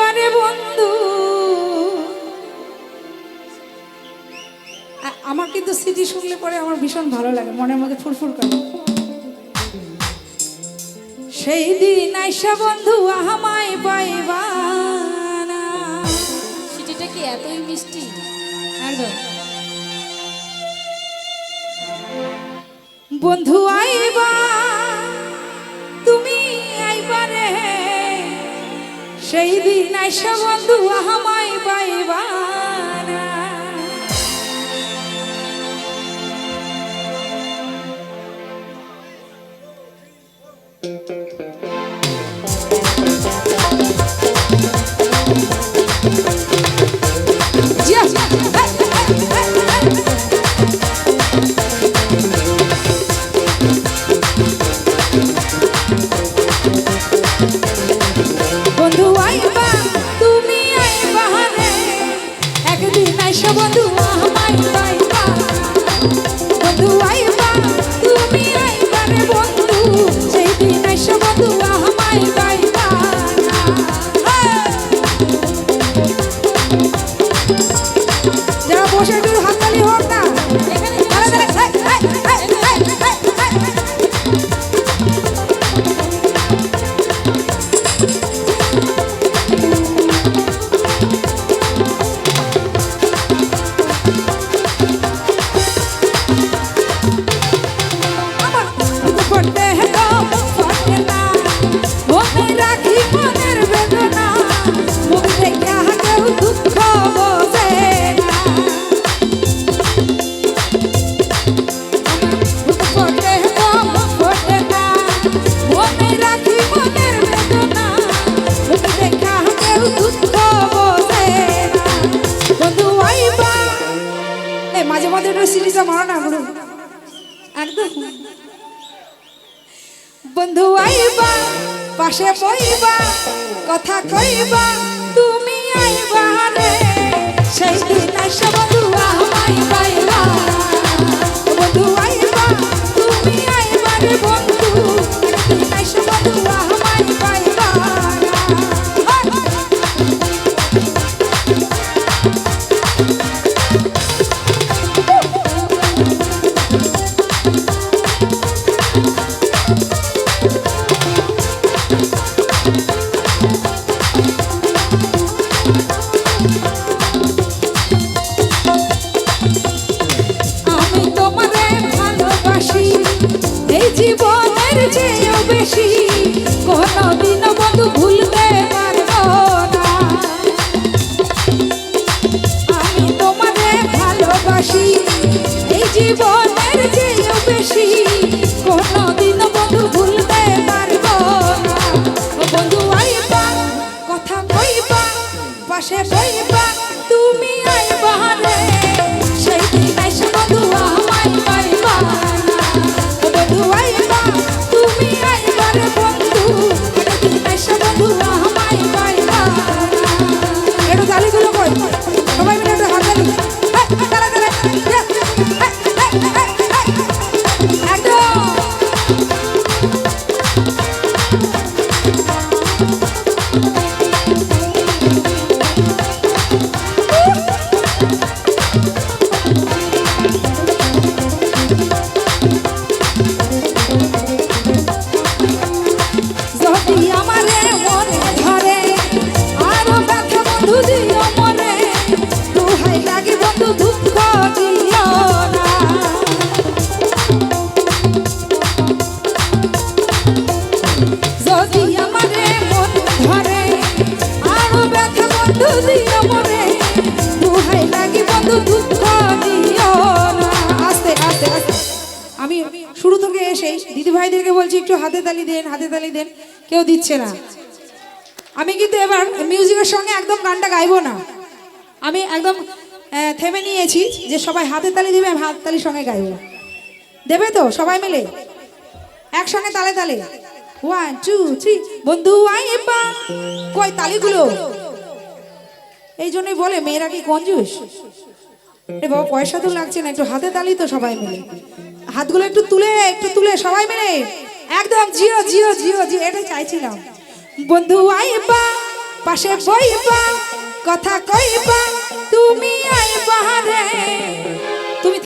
আইবারে বন্ধু। আমার কিন্তু স্মৃতি শুনলে পরে আমার ভীষণ ভালো লাগে মনের মধ্যে ফুরফুর করে। সেই দিন আইসা বন্ধু আহামাই পাইবা। সিটিটা কি এতই মিষ্টি? একদম। বন্ধু আইবা সেই দিন আইসা বন্ধু আমায় পাইবা Thank জিয়া, বন্ধু আইবা এই মাঝে মাঝে একটু সিরিজটা মারো না একদম। বন্ধু আইবা, পাশে বইবা কথা কইবা, তুমি আইবা রে। সেই দিন আইসা বন্ধু, আমায় পাইবা। বন্ধু আইবা, তুমি আইবা রে বন্ধু। she আমি শুরু থেকে এসে দিদি ভাইদেরকে বলছি, একটু হাতে তালি দেন, হাতে তালি দেন। কেউ দিচ্ছে না। আমি কিন্তু এবার মিউজিকের সঙ্গে একদম গানটা গাইবো না। আমি একদম থেমে নিয়েছি যে সবাই হাতে তালি দিবে, আমি হাত তালির সঙ্গে গাইবো। দেবে তো সবাই মিলে? একসঙ্গে তালে তালে। ওয়ান টু থ্রি বন্ধু আইবা কই তালিগুলো? এই জন্যই বলে, মেয়েরা কি কঞ্জুস? বাবা, পয়সা তো লাগছে না, একটু হাতে তালি তো সবাই মিলে। হাতগুলো একটু তুলে একটু তুলে সবাই মিলে। একদম, জিও জিও জিও জিও এটা চাইছিলাম। বন্ধু আইবা, পাশে বইবা, কথা কইবা, তুমি আইবা